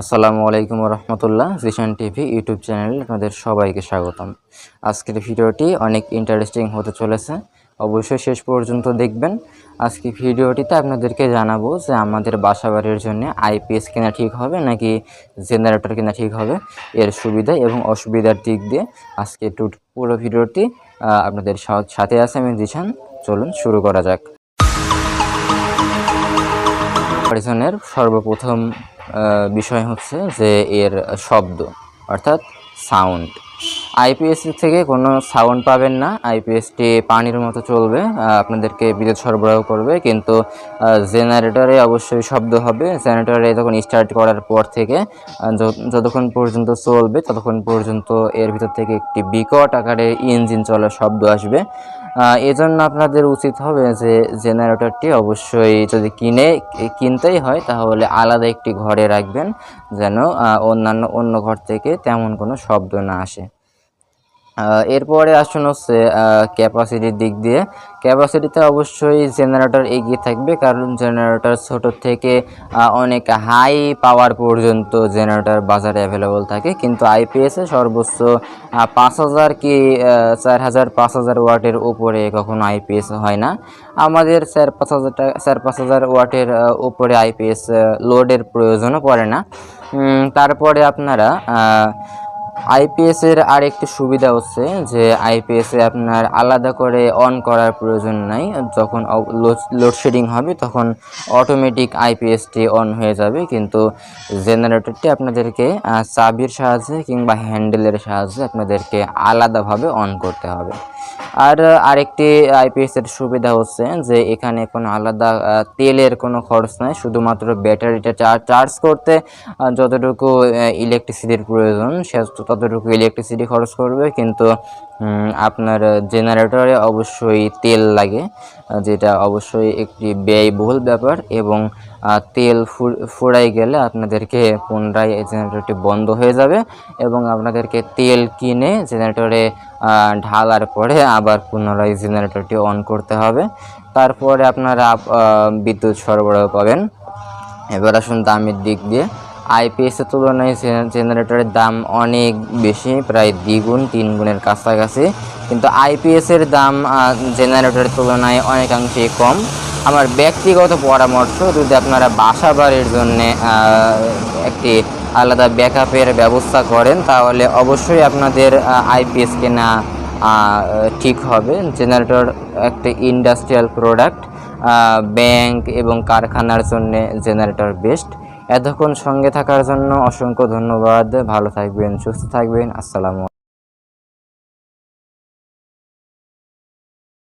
আসসালামু আলাইকুম রহমতুল্লাহ Zeeshan TV YouTube চ্যানেলে আপনাদের সবাইকে স্বাগতম। আজকের ভিডিওটি অনেক ইন্টারেস্টিং হতে চলেছে। অবশ্যই শেষ পর্যন্ত দেখবেন। আজকে ভিডিওটিতে আপনাদেরকে জানাব যে আমাদের বাসা বাড়ির জন্য আইপিএস কেনা ঠিক হবে নাকি জেনারেটর কেনা ঠিক হবে, এর সুবিধা এবং অসুবিধার দিক দিয়ে আজকে পুরো ভিডিওটি আপনাদের সাথে আছে আমি জিশান চলুন শুরু করা যাক। সর্বপ্রথম বিষয় হচ্ছে যে এর শব্দ অর্থাৎ সাউন্ড আইপিএস থেকে কোনো সাউন্ড পাবেন না। আইপিএসটি পানির মতো চলবে আপনাদেরকে বিদ্যুৎ সরবরাহ করবে। কিন্তু জেনারেটরে অবশ্যই শব্দ হবে। জেনারেটরে যখন স্টার্ট করার পর থেকে যতক্ষণ পর্যন্ত চলবে, ততক্ষণ পর্যন্ত এর ভিতর থেকে একটি বিকট আকারে ইঞ্জিন চলার শব্দ আসবে। এজন্য আপনাদের উচিত হবে যে জেনারেটরটি অবশ্যই যদি কিনে, কিনতেই হয়, তাহলে আলাদা একটি ঘরে রাখবেন, যেন অন্যান্য, অন্য ঘর থেকে তেমন কোনো শব্দ না আসে। এরপরে আসুন হচ্ছে ক্যাপাসিটির দিক দিয়ে। ক্যাপাসিটিতে অবশ্যই জেনারেটর এগিয়ে থাকবে, কারণ জেনারেটর ছোট থেকে অনেক হাই পাওয়ার পর্যন্ত জেনারেটর বাজারে অ্যাভেলেবল থাকে। কিন্তু আইপিএসে সর্বোচ্চ পাঁচ হাজার কি চার হাজার, পাঁচ হাজার ওয়াটের উপরে কখনো আইপিএস হয় না। আমাদের চার পাঁচ হাজার টাকা চার পাঁচ হাজার ওয়াটের উপরে আইপিএস লোডের প্রয়োজনও পড়ে না। তারপরে আপনারা আহ, আইপিএস এর আরেকটি সুবিধা হচ্ছে যে আইপিএস আপনার আলাদা করে অন করার প্রয়োজন নাই। যখন লোডশেডিং হবে তখন অটোমেটিক আইপিএসটি অন হয়ে যাবে। কিন্তু জেনারেটরটি আপনাদেরকে চাবির সাহায্যে কিংবা হ্যান্ডেলের সাহায্যে আপনাদেরকে আলাদাভাবে অন করতে হবে। আর আরেকটি আইপিএস এর সুবিধা হচ্ছে যে এখানে কোনো আলাদা তেলের কোনো খরচ নাই। শুধুমাত্র ব্যাটারিটা চার্জ করতে যতটুকু ইলেকট্রিসিটির প্রয়োজন সে ততটুকু ইলেকট্রিসিটি খরচ করবে, কিন্তু আপনার জেনারেটরে অবশ্যই তেল লাগে যেটা অবশ্যই একটি ব্যয়বহুল ব্যাপার এবং তেল ফুরাই গেলে আপনাদেরকে পুনরায় জেনারেটরটি বন্ধ হয়ে যাবে এবং আপনাদেরকে তেল কিনে জেনারেটরে ঢালার পরে আবার পুনরায় জেনারেটরটি অন করতে হবে। তারপরে আপনারা বিদ্যুৎ সরবরাহ পাবেন। এবার আসুন দামের দিক দিয়ে। আইপিএস এর তুলনায় জেনে- জেনারেটরের দাম অনেক বেশি, প্রায় দ্বিগুণ তিন গুণের কাছাকাছি। কিন্তু আইপিএস এর দাম জেনারেটরের তুলনায় অনেকাংশেই কম। আমার ব্যক্তিগত পরামর্শ, যদি আপনারা বাসা বাড়ির জন্য একটি আলাদা ব্যাকআপের ব্যবস্থা করেন, তাহলে অবশ্যই আপনাদের আইপিএস কেনা ঠিক হবে। জেনারেটর একটি ইন্ডাস্ট্রিয়াল প্রোডাক্ট ব্যাংক এবং কারখানার জন্য জেনারেটর বেস্ট। এতক্ষণ সঙ্গে থাকার জন্য অসংখ্য ধন্যবাদ। ভালো থাকবেন সুস্থ থাকবেন। আসসালামু